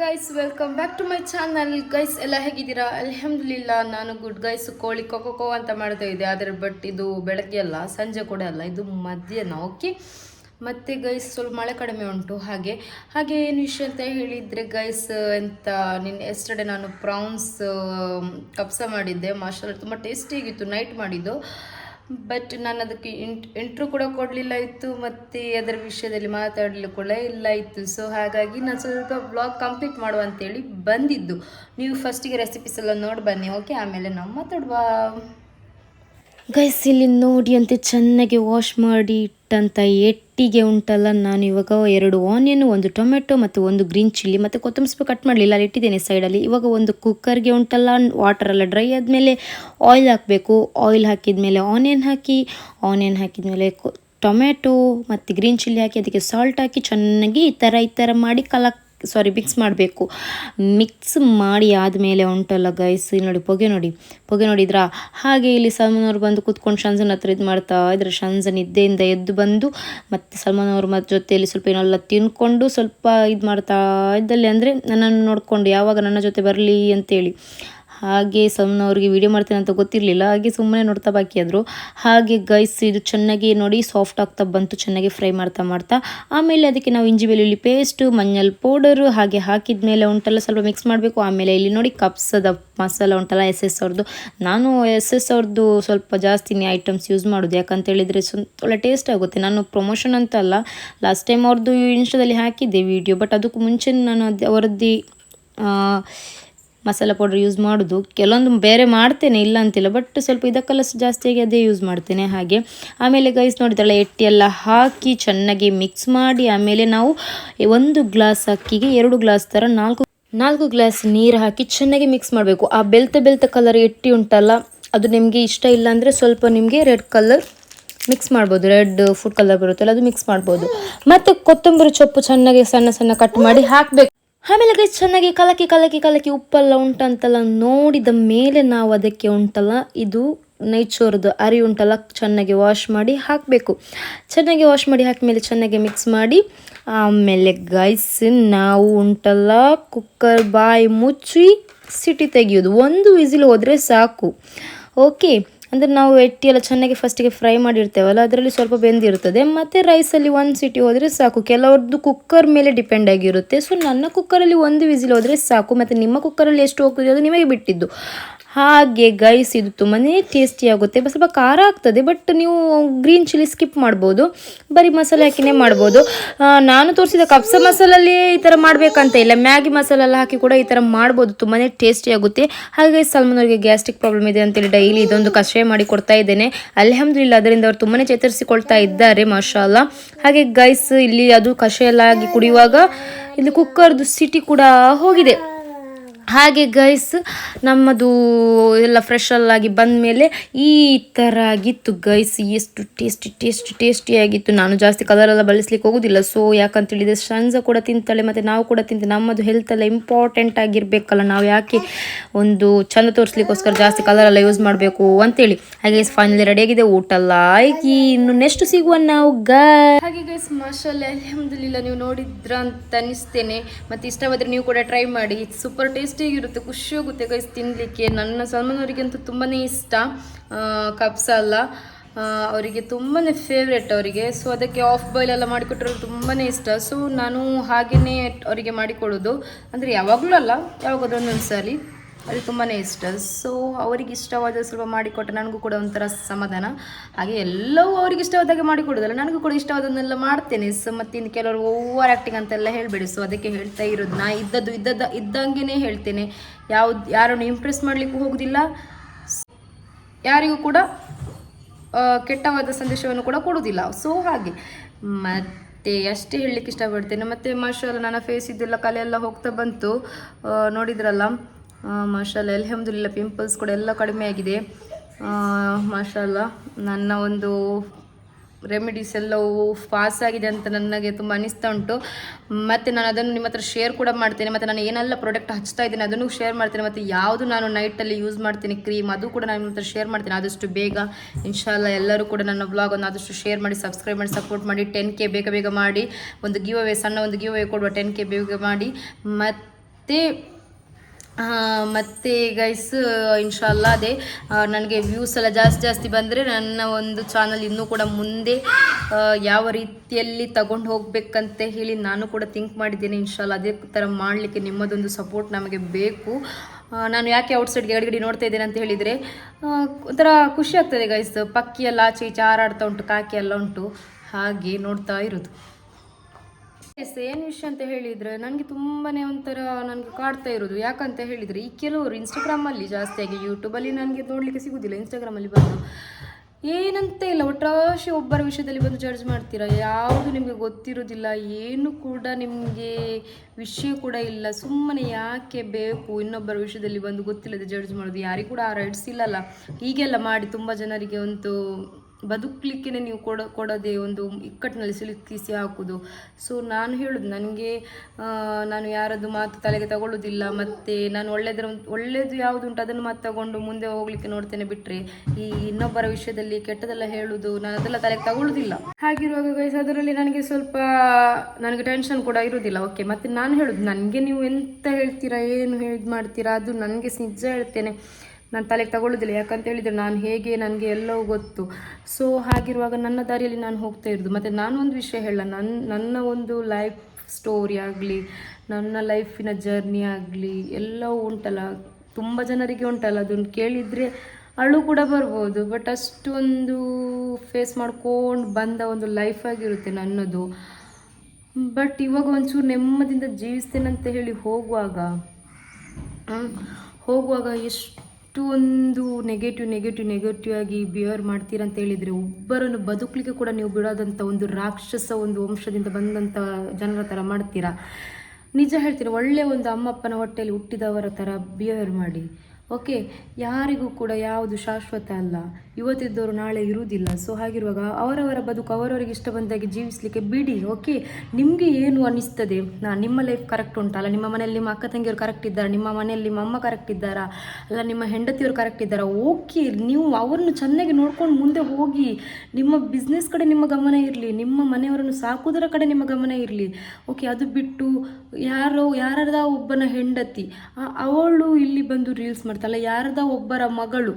Guys welcome back to my channel guys ಎಲ್ಲ ಹೇಗಿದ್ದೀರಾ? ಅಲ್ಹಮ್ದುಲಿಲ್ಲ, ನಾನು ಗುಡ್ ಗೈಸ್ ಕೋಳಿ ಕೊಕೋ ಅಂತ ಮಾಡ್ತಾ ಇದ್ದೆ, ಆದರೆ ಬಟ್ ಇದು ಬೆಳಗ್ಗೆ ಅಲ್ಲ, ಸಂಜೆ ಕೂಡ ಅಲ್ಲ, ಇದು ಮಧ್ಯಾಹ್ನ ಓಕೆ ಮತ್ತು ಗೈಸ್ ಸ್ವಲ್ಪ ಮಳೆ ಕಡಿಮೆ ಉಂಟು, ಹಾಗೆ. ಹಾಗೆ ಏನು ವಿಷಯ ಅಂತ ಹೇಳಿದರೆ ಗೈಸ್ ಎಂತ, ನಿನ್ನೆ ಎಸ್ಟರ್ಡೆ ನಾನು ಪ್ರಾನ್ಸ್ ಕಪ್ಸ ಮಾಡಿದ್ದೆ. ಮಾಸ್ಟರ್ ತುಂಬ ಟೇಸ್ಟಿಯಾಗಿತ್ತು ನೈಟ್ ಮಾಡಿದ್ದು. ಬಟ್ ನಾನು ಅದಕ್ಕೆ ಇಂಟ್ ಇಂಟ್ರೂ ಕೂಡ ಕೊಡಲಿಲ್ಲ ಇತ್ತು, ಮತ್ತು ಅದರ ವಿಷಯದಲ್ಲಿ ಮಾತಾಡಲಿಕ್ಕೆ ಕೂಡ ಇಲ್ಲ ಇತ್ತು. ಸೊ ಹಾಗಾಗಿ ನಾನು ಸ್ವಲ್ಪ ಬ್ಲಾಗ್ ಕಂಪ್ಲೀಟ್ ಮಾಡುವ ಅಂತೇಳಿ ಬಂದಿದ್ದು. ನೀವು ಫಸ್ಟಿಗೆ ರೆಸಿಪೀಸ್ ಎಲ್ಲ ನೋಡಿ ಬನ್ನಿ ಓಕೆ ಆಮೇಲೆ ನಾವು ಮಾತಾಡುವ. ಗೈಸ್ ಇಲ್ಲಿ ನೋಡಿ ಅಂತ, ಚೆನ್ನಾಗಿ ವಾಶ್ ಮಾಡಿ ಇಟ್ಟಂಥ ಎಟ್ಟಿಗೆ ಉಂಟಲ್ಲ, ನಾನು ಇವಾಗ ಎರಡು ಆನಿಯನ್ ಒಂದು ಟೊಮೆಟೊ ಮತ್ತು ಒಂದು ಗ್ರೀನ್ ಚಿಲ್ಲಿ ಮತ್ತು ಕೊತ್ತಂಬರಿ ಕಟ್ ಮಾಡಲಿಲ್ಲ. ಅಲ್ಲಿ ಇಟ್ಟಿದ್ದೇನೆ ಸೈಡಲ್ಲಿ ಇವಾಗ ಒಂದು ಕುಕ್ಕರ್ಗೆ ಉಂಟಲ್ಲ ವಾಟರ್ ಎಲ್ಲ ಡ್ರೈ ಆದಮೇಲೆ ಆಯಿಲ್ ಹಾಕಬೇಕು. ಆಯಿಲ್ ಹಾಕಿದ್ಮೇಲೆ ಆನಿಯನ್ ಹಾಕಿ ಆನಿಯನ್ ಹಾಕಿದ್ಮೇಲೆ ಟೊಮೆಟೊ ಮತ್ತು ಗ್ರೀನ್ ಚಿಲ್ಲಿ ಹಾಕಿ, ಅದಕ್ಕೆ ಸಾಲ್ಟ್ ಹಾಕಿ, ಚೆನ್ನಾಗಿ ಈ ಥರ ಈ ಥರ ಮಾಡಿ ಕಲಕ್ ಸಾರಿ ಮಿಕ್ಸ್ ಮಾಡಬೇಕು. ಮಿಕ್ಸ್ ಮಾಡಿ ಆದಮೇಲೆ ಉಂಟಲ್ಲ ಗೈಸ್ ಇಲ್ಲಿ ನೋಡಿ ಪೊಗೆ ನೋಡಿ. ಪೊಗೆ ನೋಡಿದ್ರಾ? ಹಾಗೆ ಇಲ್ಲಿ ಸಲ್ಮಾನ್ ಅವರು ಬಂದು ಕೂತ್ಕೊಂಡು ಶಂಜನ್ ಹತ್ರ ಇದು ಮಾಡ್ತಾ ಇದ್ರೆ ಶಂಜನ್ ನಿದ್ದೆಯಿಂದ ಎದ್ದು ಬಂದು ಮತ್ತು ಸಲ್ಮಾನ್ ಅವ್ರ ಮತ್ತು ಜೊತೆಯಲ್ಲಿ ಸ್ವಲ್ಪ ಏನೆಲ್ಲ ತಿನ್ಕೊಂಡು ಸ್ವಲ್ಪ ಇದು ಮಾಡ್ತಾ ಇದ್ದಲ್ಲಿ ಅಂದರೆ ನನ್ನನ್ನು ನೋಡಿಕೊಂಡು ಯಾವಾಗ ನನ್ನ ಜೊತೆ ಬರಲಿ ಅಂತೇಳಿ. ಹಾಗೆ ಸುಮ್ಮನೆ ಅವ್ರಿಗೆ ವೀಡಿಯೋ ಮಾಡ್ತೇನೆ ಅಂತ ಗೊತ್ತಿರಲಿಲ್ಲ. ಹಾಗೆ ಸುಮ್ಮನೆ ನೋಡ್ತಾ ಬಾಕಿ ಆದರು. ಹಾಗೆ ಗೈಸ್ ಇದು ಚೆನ್ನಾಗಿ ನೋಡಿ ಸಾಫ್ಟ್ ಆಗ್ತಾ ಬಂತು, ಚೆನ್ನಾಗಿ ಫ್ರೈ ಮಾಡ್ತಾ ಮಾಡ್ತಾ. ಆಮೇಲೆ ಅದಕ್ಕೆ ನಾವು ಇಂಜಿ ಬೆಳ್ಳುಳ್ಳಿ ಪೇಸ್ಟು ಮಂಜಲ್ ಪೌಡರು ಹಾಗೆ ಹಾಕಿದ ಮೇಲೆ ಉಂಟಲ್ಲ ಸ್ವಲ್ಪ ಮಿಕ್ಸ್ ಮಾಡಬೇಕು. ಆಮೇಲೆ ಇಲ್ಲಿ ನೋಡಿ ಕಪ್ಸದ ಮಸಾಲ ಉಂಟಲ್ಲ ಎಸ್ ಎಸ್ ಅವ್ರದ್ದು ನಾನು ಎಸ್ ಎಸ್ ಅವ್ರದ್ದು ಸ್ವಲ್ಪ ಜಾಸ್ತಿನೇ ಐಟಮ್ಸ್ ಯೂಸ್ ಮಾಡೋದು. ಯಾಕಂತ ಹೇಳಿದರೆ ಒಳ್ಳೆ ಟೇಸ್ಟ್ ಆಗುತ್ತೆ. ನಾನು ಪ್ರಮೋಷನ್ ಅಂತ ಅಲ್ಲ ಲಾಸ್ಟ್ ಟೈಮ್ ಅವ್ರದ್ದು ಇನ್ಸ್ಟಾದಲ್ಲಿ ಹಾಕಿದ್ದೆ ವಿಡಿಯೋ ಬಟ್ ಅದಕ್ಕೂ ಮುಂಚೆ ನಾನು ಅದು, ಅವರದ್ದೇ ಮಸಾಲ ಪೌಡರ್ ಯೂಸ್ ಮಾಡೋದು. ಕೆಲವೊಂದು ಬೇರೆ ಮಾಡ್ತೇನೆ, ಇಲ್ಲ ಅಂತಿಲ್ಲ ಬಟ್ ಸ್ವಲ್ಪ ಇದಕ್ಕೆಲ್ಲ ಜಾಸ್ತಿಯಾಗಿ ಅದೇ ಯೂಸ್ ಮಾಡ್ತೇನೆ ಹಾಗೆ. ಆಮೇಲೆ ಗೈಸ್ ನೋಡಿದಲ್ಲ ಎಟ್ಟಿ ಎಲ್ಲ ಹಾಕಿ ಚೆನ್ನಾಗಿ ಮಿಕ್ಸ್ ಮಾಡಿ, ಆಮೇಲೆ ನಾವು ಒಂದು ಗ್ಲಾಸ್ ಅಕ್ಕಿಗೆ ಎರಡು ಗ್ಲಾಸ್ ಥರ ನಾಲ್ಕು ನಾಲ್ಕು ಗ್ಲಾಸ್ ನೀರು ಹಾಕಿ ಚೆನ್ನಾಗಿ ಮಿಕ್ಸ್ ಮಾಡಬೇಕು. ಆ ಬೆಳ್ತ ಬೆಳ್ತ ಕಲರ್ ಎಟ್ಟಿ ಉಂಟಲ್ಲ, ಅದು ನಿಮಗೆ ಇಷ್ಟ ಇಲ್ಲ ಅಂದರೆ ಸ್ವಲ್ಪ ನಿಮಗೆ ರೆಡ್ ಕಲರ್ ಮಿಕ್ಸ್ ಮಾಡ್ಬೋದು. ರೆಡ್ ಫುಡ್ ಕಲರ್ ಬರುತ್ತಲ್ಲ, ಅದು ಮಿಕ್ಸ್ ಮಾಡ್ಬೋದು. ಮತ್ತು ಕೊತ್ತಂಬರಿ ಸೊಪ್ಪು ಚೆನ್ನಾಗಿ ಸಣ್ಣ ಸಣ್ಣ ಕಟ್ ಮಾಡಿ ಹಾಕಬೇಕು. ಆಮೇಲೆ ಗೈಸ್ ಚೆನ್ನಾಗಿ ಕಲಕಿ ಕಲಕಿ ಕಲಕಿ ಉಪ್ಪೆಲ್ಲ ಉಂಟಂತಲ್ಲ, ನೋಡಿದ ಮೇಲೆ ನಾವು ಅದಕ್ಕೆ ಉಂಟಲ್ಲ, ಇದು ನೈಚೋರ್ದು ಅರಿ ಉಂಟಲ್ಲ, ಚೆನ್ನಾಗಿ ವಾಶ್ ಮಾಡಿ ಹಾಕಬೇಕು. ಚೆನ್ನಾಗಿ ವಾಶ್ ಮಾಡಿ ಹಾಕಿದ್ಮೇಲೆ ಚೆನ್ನಾಗಿ ಮಿಕ್ಸ್ ಮಾಡಿ, ಆಮೇಲೆ ಗೈಸ್ ನಾವು ಉಂಟಲ್ಲ ಕುಕ್ಕರ್ ಬಾಯಿ ಮುಚ್ಚಿ ಸಿಟಿ ತೆಗೆಯೋದು ಒಂದು ವಿಸಿಲ್ ಹೋದರೆ ಸಾಕು. ಓಕೆ ಅಂದರೆ ನಾವು ಎಟ್ಟಿ ಎಲ್ಲ ಚೆನ್ನಾಗಿ ಫಸ್ಟಿಗೆ ಫ್ರೈ ಮಾಡಿರ್ತೇವಲ್ಲ, ಅದರಲ್ಲಿ ಸ್ವಲ್ಪ ಬೆಂದಿರ್ತದೆ ಮತ್ತು ರೈಸಲ್ಲಿ ಒಂದು ಸಿಟಿ ಹೋದರೆ ಸಾಕು. ಕೆಲವ್ರದ್ದು ಕುಕ್ಕರ್ ಮೇಲೆ ಡಿಪೆಂಡ್ ಆಗಿರುತ್ತೆ. ಸೊ ನನ್ನ ಕುಕ್ಕರಲ್ಲಿ ಒಂದು ವಿಸಿಲ್ ಹೋದರೆ ಸಾಕು. ಮತ್ತು ನಿಮ್ಮ ಕುಕ್ಕರಲ್ಲಿ ಎಷ್ಟು ಹೋಗ್ತದೆ ಅದು ನಿಮಗೆ ಬಿಟ್ಟಿದ್ದು. ಹಾಗೆ ಗೈಸ್ ಇದು ತುಂಬಾ ಟೇಸ್ಟಿ ಆಗುತ್ತೆ. ಸ್ವಲ್ಪ ಖಾರ ಆಗ್ತದೆ ಬಟ್ ನೀವು ಗ್ರೀನ್ ಚಿಲ್ಲಿ ಸ್ಕಿಪ್ ಮಾಡ್ಬೋದು. ಬರೀ ಮಸಾಲೆ ಹಾಕಿನೇ ಮಾಡ್ಬೋದು. ನಾನು ತೋರಿಸಿದ ಕಪ್ಸ ಮಸಾಲಲ್ಲಿ ಈ ಥರ ಮಾಡಬೇಕಂತ ಇಲ್ಲ. ಮ್ಯಾಗಿ ಮಸಾಲೆಲ್ಲ ಹಾಕಿ ಕೂಡ ಈ ಥರ ಮಾಡ್ಬೋದು. ತುಂಬಾ ಟೇಸ್ಟಿ ಆಗುತ್ತೆ. ಹಾಗೆ ಸಲ್ಮಾನ್ ಅವರಿಗೆ ಗ್ಯಾಸ್ಟ್ರಿಕ್ ಪ್ರಾಬ್ಲಮ್ ಇದೆ ಅಂತೇಳಿ ಡೈಲಿ ಇದೊಂದು ಕಷಾಯ ಮಾಡಿ ಕೊಡ್ತಾ ಇದ್ದೇನೆ. ಅಲ್ಹಮ್ದುಲಿಲ್ಲ, ಅದರಿಂದ ಅವರು ತುಂಬಾ ಚೇತರಿಸಿಕೊಳ್ತಾ ಇದ್ದಾರೆ ಮಾಶಾಲ್ಲ ಹಾಗೆ ಗೈಸ್ ಇಲ್ಲಿ ಅದು ಕಷಾಯ ಎಲ್ಲ ಆಗಿ ಕುಡಿಯುವಾಗ, ಇಲ್ಲಿ ಕುಕ್ಕರ್ದು ಸಿಟಿ ಕೂಡ ಹೋಗಿದೆ. ಹಾಗೆ ಗೈಸ್ ನಮ್ಮದು ಎಲ್ಲ ಫ್ರೆಶ್ ಆಗಿ ಬಂದ ಮೇಲೆ ಈ ಥರ ಆಗಿತ್ತು ಗೈಸ್ ಎಷ್ಟು ಟೇಸ್ಟಿ ಟೇಸ್ಟಿ ಟೇಸ್ಟಿಯಾಗಿತ್ತು ನಾನು ಜಾಸ್ತಿ ಕಲರ್ ಎಲ್ಲ ಬಳಸ್ಲಿಕ್ಕೆ ಹೋಗೋದಿಲ್ಲ. ಸೊ ಯಾಕಂತ ಹೇಳಿದ್ರೆ ಸಂಜ ಕೂಡ ತಿಂತಾಳೆ, ಮತ್ತು ನಾವು ಕೂಡ ತಿಂತೀವಿ ನಮ್ಮದು ಹೆಲ್ತ್ ಎಲ್ಲ ಇಂಪಾರ್ಟೆಂಟ್ ಆಗಿರಬೇಕಲ್ಲ. ನಾವು ಯಾಕೆ ಒಂದು ಚಂದ ತೋರಿಸ್ಲಿಕ್ಕೋಸ್ಕರ ಜಾಸ್ತಿ ಕಲರ್ ಎಲ್ಲ ಯೂಸ್ ಮಾಡಬೇಕು ಅಂತೇಳಿ. ಹಾಗೆ ಫೈನಲಿ ರೆಡಿಯಾಗಿದೆ ಊಟ ಎಲ್ಲ ಆಗಿ ಇನ್ನು ನೆಕ್ಸ್ಟ್ ಸಿಗುವ ನಾವು ಗ ಹಾಗೆ ಗೈಸ್ ಮಾಶಾಲ್ಲ ಅಲ್ಹಮ್ದುಲಿಲ್ಲ, ನೀವು ನೋಡಿದ್ರ ಅಂತ ಅನಿಸ್ತೇನೆ. ಮತ್ತು ಇಷ್ಟವಾದರೆ ನೀವು ಕೂಡ ಟ್ರೈ ಮಾಡಿ. ಸೂಪರ್ ಟೇಸ್ಟಿಯಾಗಿರುತ್ತೆ ಖುಷಿ ಹೋಗುತ್ತೆ ಗೈಸ್ ತಿನ್ನಲಿಕ್ಕೆ ನನ್ನ ಸಲ್ಮಾನವರಿಗಂತೂ ತುಂಬಾ ಇಷ್ಟ. ಕಬ್ಸ ಎಲ್ಲ ಅವರಿಗೆ ತುಂಬಾ ಫೇವ್ರೆಟ್ ಅವರಿಗೆ. ಸೊ ಅದಕ್ಕೆ ಆಫ್ ಬಾಯ್ಲ್ ಎಲ್ಲ ಮಾಡಿಕೊಟ್ಟರೆ ತುಂಬಾ ಇಷ್ಟ. ಸೊ ನಾನು ಹಾಗೆಯೇ ಅವರಿಗೆ ಮಾಡಿಕೊಡೋದು. ಅಂದರೆ ಯಾವಾಗಲೂ ಅಲ್ಲ, ಯಾವಾಗಾದ್ರೂ ಒಂದೊಂದು ಸಲ ಅವ್ರಿಗೆ ತುಂಬಾ ಇಷ್ಟ. ಸೊ ಅವರಿಗೆ ಇಷ್ಟವಾದ ಸ್ವಲ್ಪ ಮಾಡಿಕೊಟ್ಟರೆ ನನಗೂ ಕೂಡ ಒಂಥರ ಸಮಾಧಾನ. ಹಾಗೆ ಎಲ್ಲವೂ ಅವ್ರಿಗೆ ಇಷ್ಟವಾದಾಗೆ ಮಾಡಿಕೊಡೋದಲ್ಲ, ನನಗೂ ಕೂಡ ಇಷ್ಟವಾದನ್ನೆಲ್ಲ ಮಾಡ್ತೇನೆ. ಸೊ ಮತ್ತು ಇನ್ನು ಕೆಲವರು ಓವರ್ ಆ್ಯಕ್ಟಿಂಗ್ ಅಂತೆಲ್ಲ ಹೇಳಬೇಡಿ. ಸೊ ಅದಕ್ಕೆ ಹೇಳ್ತಾ ಇರೋದು. ನಾ ಇದ್ದದ್ದು ಇದ್ದದ್ದು ಇದ್ದಂಗೆ ಹೇಳ್ತೇನೆ. ಯಾವ್ದು, ಯಾರನ್ನು ಇಂಪ್ರೆಸ್ ಮಾಡಲಿಕ್ಕೂ ಹೋಗೋದಿಲ್ಲ. ಯಾರಿಗೂ ಕೂಡ ಕೆಟ್ಟವಾದ ಸಂದೇಶವನ್ನು ಕೂಡ ಕೊಡುವುದಿಲ್ಲ ಸೊ ಹಾಗೆ. ಮತ್ತೆ ಅಷ್ಟೇ ಹೇಳಲಿಕ್ಕೆ ಇಷ್ಟಪಡ್ತೇನೆ. ಮತ್ತು ಮಾಷಲ್ಲ ನನ್ನ ಫೇಸ್ ಇದೆಲ್ಲ ಕಲೆ ಎಲ್ಲ ಹೋಗ್ತಾ ಬಂತು. ನೋಡಿದ್ರಲ್ಲ? ಆ, ಮಾಷಾಲ ಅಲ್ಹಮ್ದುಲಿಲ್ಲ ಪಿಂಪಲ್ಸ್ ಕೂಡ ಎಲ್ಲ ಕಡಿಮೆ ಆಗಿದೆ. ಮಾಷಾಲ್ಲ ನನ್ನ ಒಂದು ರೆಮಿಡೀಸ್ ಎಲ್ಲವೂ ಫಾಸ್ ಆಗಿದೆ ಅಂತ ನನಗೆ ತುಂಬ ಅನಿಸ್ತಾ ಉಂಟು. ಮತ್ತು ನಾನು ಅದನ್ನು ನಿಮ್ಮ ಹತ್ರ ಶೇರ್ ಕೂಡ ಮಾಡ್ತೇನೆ. ಮತ್ತು ನಾನು ಏನೆಲ್ಲ ಪ್ರಾಡಕ್ಟ್ ಹಚ್ತಾ ಇದ್ದೀನಿ ಅದನ್ನು ಶೇರ್ ಮಾಡ್ತೇನೆ. ಮತ್ತು ಯಾವುದು ನಾನು ನೈಟಲ್ಲಿ ಯೂಸ್ ಮಾಡ್ತೀನಿ ಕ್ರೀಮ್ ಅದು ಕೂಡ ನಾನು ನಿಮ್ಮ ಶೇರ್ ಮಾಡ್ತೀನಿ. ಆದಷ್ಟು ಬೇಗ ಇನ್ಶಾಲ್ಲ ಎಲ್ಲರೂ ಕೂಡ ನನ್ನ ಬ್ಲಾಗನ್ನು ಆದಷ್ಟು ಶೇರ್ ಮಾಡಿ ಸಬ್ಸ್ಕ್ರೈಬ್ ಮಾಡಿ ಸಪೋರ್ಟ್ ಮಾಡಿ ಟೆನ್ ಕೆ ಬೇಗ ಬೇಗ ಮಾಡಿ. ಒಂದು ಗಿವ್ ಅವೇ ಸಣ್ಣ ಒಂದು ಗಿವ್ ಅವೇ ಕೊಡುವ ಟೆನ್ ಕೆ ಬೇಗ ಮಾಡಿ. ಮತ್ತು ಮತ್ತು ಗೈಸ್ ಇನ್ಶಾಲ್ಲ ಅದೇ ನನಗೆ ವ್ಯೂಸ್ ಎಲ್ಲ ಜಾಸ್ತಿ ಜಾಸ್ತಿ ಬಂದರೆ ನನ್ನ ಒಂದು ಚಾನಲ್ ಇನ್ನೂ ಕೂಡ ಮುಂದೆ ಯಾವ ರೀತಿಯಲ್ಲಿ ತಗೊಂಡು ಹೋಗಬೇಕಂತ ಹೇಳಿ ನಾನು ಕೂಡ ಥಿಂಕ್ ಮಾಡಿದ್ದೇನೆ ಇನ್ಶಾಲ್ಲ ಅದೇ ಥರ ಮಾಡಲಿಕ್ಕೆ ನಿಮ್ಮದೊಂದು ಸಪೋರ್ಟ್ ನಮಗೆ ಬೇಕು. ನಾನು ಯಾಕೆ ಔಟ್ಸೈಡ್ಗೆ ಗಡಿಗಡಿ ನೋಡ್ತಾ ಇದ್ದೇನೆ ಅಂತ ಹೇಳಿದರೆ ಒಂಥರ ಖುಷಿ ಆಗ್ತದೆ ಗೈಸ್ ಪಕ್ಕಿ ಎಲ್ಲ ಆಚೆ ಈಚೆ ಹಾರಾಡ್ತಾ ಉಂಟು, ಕಾಕಿ ಎಲ್ಲ ಉಂಟು. ಹಾಗೆ ನೋಡ್ತಾ ಇರೋದು. ಏನು ವಿಷಯ ಅಂತ ಹೇಳಿದರೆ ನನಗೆ ತುಂಬಾನೇ ಒಂಥರ ನನಗೆ ಕಾಡ್ತಾ ಇರೋದು. ಯಾಕಂತ ಹೇಳಿದರೆ ಈ ಕೆಲವರು ಇನ್ಸ್ಟಾಗ್ರಾಮಲ್ಲಿ ಜಾಸ್ತಿಯಾಗಿ ಯೂಟ್ಯೂಬಲ್ಲಿ ನನಗೆ ನೋಡಲಿಕ್ಕೆ ಸಿಗೋದಿಲ್ಲ ಇನ್ಸ್ಟಾಗ್ರಾಮಲ್ಲಿ ಬಂದು. ಏನಂತ ಇಲ್ಲ, ಒಟ್ರಾಶಿ ಒಬ್ಬರ ವಿಷಯದಲ್ಲಿ ಬಂದು ಜಡ್ಜ್ ಮಾಡ್ತೀರಾ? ಯಾವುದು ನಿಮಗೆ ಗೊತ್ತಿರೋದಿಲ್ಲ, ಏನು ಕೂಡ ನಿಮಗೆ ವಿಷಯ ಕೂಡ ಇಲ್ಲ. ಸುಮ್ಮನೆ ಯಾಕೆ ಬೇಕು ಇನ್ನೊಬ್ಬರ ವಿಷಯದಲ್ಲಿ ಬಂದು ಗೊತ್ತಿಲ್ಲದೆ ಜಡ್ಜ್ ಮಾಡೋದು? ಯಾರಿಗೂ ಕೂಡ ಆ ರೈಟ್ಸ್ ಇಲ್ಲಲ್ಲ. ಹೀಗೆಲ್ಲ ಮಾಡಿ ತುಂಬ ಜನರಿಗೆ ಒಂದು ಬದುಕಲಿಕ್ಕೆ ನೀವು ಕೊಡ, ಕೊಡದೆ ಒಂದು ಇಕ್ಕಟ್ಟಿನಲ್ಲಿ ಸಿಲುಕಿಸಿ ಹಾಕುವುದು ಸೊ ನಾನು ಹೇಳೋದು, ನನಗೆ ನಾನು ಯಾರದ್ದು ಮಾತು ತಲೆಗೆ ತಗೊಳ್ಳೋದಿಲ್ಲ, ಮತ್ತು ನಾನು ಒಳ್ಳೆಯದ್ರ ಒಳ್ಳೆಯದು ಯಾವುದು ಉಂಟು ಅದನ್ನು ಮಾತು ತಗೊಂಡು ಮುಂದೆ ಹೋಗ್ಲಿಕ್ಕೆ ನೋಡ್ತೇನೆ ಬಿಟ್ಟರೆ ಈ ಇನ್ನೊಬ್ಬರ ವಿಷಯದಲ್ಲಿ ಕೆಟ್ಟದೆಲ್ಲ ಹೇಳುವುದು ನಾನು ಅದೆಲ್ಲ ತಲೆಗೆ ತಗೊಳ್ಳೋದಿಲ್ಲ. ಹಾಗಿರುವಾಗ ಗೈಸ್ ಅದರಲ್ಲಿ ನನಗೆ ಸ್ವಲ್ಪ, ನನಗೆ ಟೆನ್ಷನ್ ಕೂಡ ಇರುವುದಿಲ್ಲ ಓಕೆ ಮತ್ತು ನಾನು ಹೇಳೋದು, ನನಗೆ ನೀವು ಎಂತ ಹೇಳ್ತೀರಾ, ಏನು ಇದು ಮಾಡ್ತೀರಾ, ಅದು ನನಗೆ ನಿಜ ಹೇಳ್ತೇನೆ. ನಾನು ತಲೆಗೆ ತಗೊಳ್ಳೋದಿಲ್ಲ ಯಾಕಂತ ಹೇಳಿದರೆ ನಾನು ಹೇಗೆ, ನನಗೆ ಎಲ್ಲವೂ ಗೊತ್ತು. ಸೊ ಹಾಗಿರುವಾಗ ನನ್ನ ದಾರಿಯಲ್ಲಿ ನಾನು ಹೋಗ್ತಾ ಇರೋದು. ಮತ್ತು ನಾನು ಒಂದು ವಿಷಯ ಹೇಳ ನನ್ನ ನನ್ನ ಒಂದು ಲೈಫ್ ಸ್ಟೋರಿ ಆಗಲಿ, ನನ್ನ ಲೈಫಿನ ಜರ್ನಿ ಆಗಲಿ, ಎಲ್ಲವೂ ಉಂಟಲ್ಲ. ತುಂಬ ಜನರಿಗೆ ಉಂಟಲ್ಲ. ಅದನ್ನು ಕೇಳಿದರೆ ಅಳು ಕೂಡ ಬರ್ಬೋದು. ಬಟ್ ಅಷ್ಟೊಂದು ಫೇಸ್ ಮಾಡ್ಕೊಂಡು ಬಂದ ಒಂದು ಲೈಫ್ ಆಗಿರುತ್ತೆ ನನ್ನದು. ಬಟ್ ಇವಾಗ ಒಂಚೂರು ನೆಮ್ಮದಿಯಿಂದ ಅಂತ ಹೇಳಿ ಹೋಗುವಾಗ ಹೋಗುವಾಗ ಎಷ್ಟು ಒಂದು ನೆಗೆಟಿವ್ ನೆಗೆಟಿವ್ ನೆಗೆಟಿವ್ ಆಗಿ ಬಿಹೇವ್ ಮಾಡ್ತೀರಾ ಅಂತ ಹೇಳಿದರೆ, ಒಬ್ಬರನ್ನು ಬದುಕಲಿಕ್ಕೆ ಕೂಡ ನೀವು ಬಿಡೋದಂಥ ಒಂದು ರಾಕ್ಷಸ ಒಂದು ವಂಶದಿಂದ ಬಂದಂಥ ಜನರ ಥರ ಮಾಡ್ತೀರಾ? ನಿಜ ಹೇಳ್ತೀರಾ ಒಳ್ಳೆಯ ಒಂದು ಅಮ್ಮಪ್ಪನ ಹೊಟ್ಟೆಯಲ್ಲಿ ಹುಟ್ಟಿದವರ ಥರ ಬಿಹೇವ್ ಮಾಡಿ. ಓಕೆ, ಯಾರಿಗೂ ಕೂಡ ಯಾವುದು ಶಾಶ್ವತ ಅಲ್ಲ. ಇವತ್ತಿದ್ದವರು ನಾಳೆ ಇರುವುದಿಲ್ಲ. ಸೊ ಹಾಗಿರುವಾಗ ಅವರವರ ಬದುಕು ಅವರವರಿಗೆ ಇಷ್ಟ ಬಂದಾಗೆ ಜೀವಿಸಲಿಕ್ಕೆ ಬಿಡಿ, ಓಕೆ? ನಿಮಗೆ ಏನು ಅನಿಸ್ತದೆ? ನಾ, ನಿಮ್ಮ ಲೈಫ್ ಕರೆಕ್ಟ್ ಉಂಟಲ್ಲ ನಿಮ್ಮ ಮನೆಯಲ್ಲಿ ನಿಮ್ಮ ಅಕ್ಕ ತಂಗಿಯವರು ಕರೆಕ್ಟ್ ಇದ್ದಾರೆ? ನಿಮ್ಮ ಮನೆಯಲ್ಲಿ ನಿಮ್ಮ ಅಮ್ಮ ಕರೆಕ್ಟ್ ಇದ್ದಾರಾ? ಅಲ್ಲ, ನಿಮ್ಮ ಹೆಂಡತಿಯವರು ಕರೆಕ್ಟ್ ಇದ್ದಾರಾ? ಓಕೆ, ನೀವು ಅವರನ್ನು ಚೆನ್ನಾಗಿ ನೋಡ್ಕೊಂಡು ಮುಂದೆ ಹೋಗಿ. ನಿಮ್ಮ ಬಿಸ್ನೆಸ್ ಕಡೆ ನಿಮ್ಮ ಗಮನ ಇರಲಿ. ನಿಮ್ಮ ಮನೆಯವರನ್ನು ಸಾಕುವುದರ ಕಡೆ ನಿಮ್ಮ ಗಮನ ಇರಲಿ. ಓಕೆ, ಅದು ಬಿಟ್ಟು ಯಾರೋ, ಯಾರದ ಒಬ್ಬನ ಹೆಂಡತಿ ಅವಳು ಇಲ್ಲಿ ಬಂದು ರೀಲ್ಸ್ ಮಾಡ್ತಾಳೆ, ಯಾರದ ಒಬ್ಬರ ಮಗಳು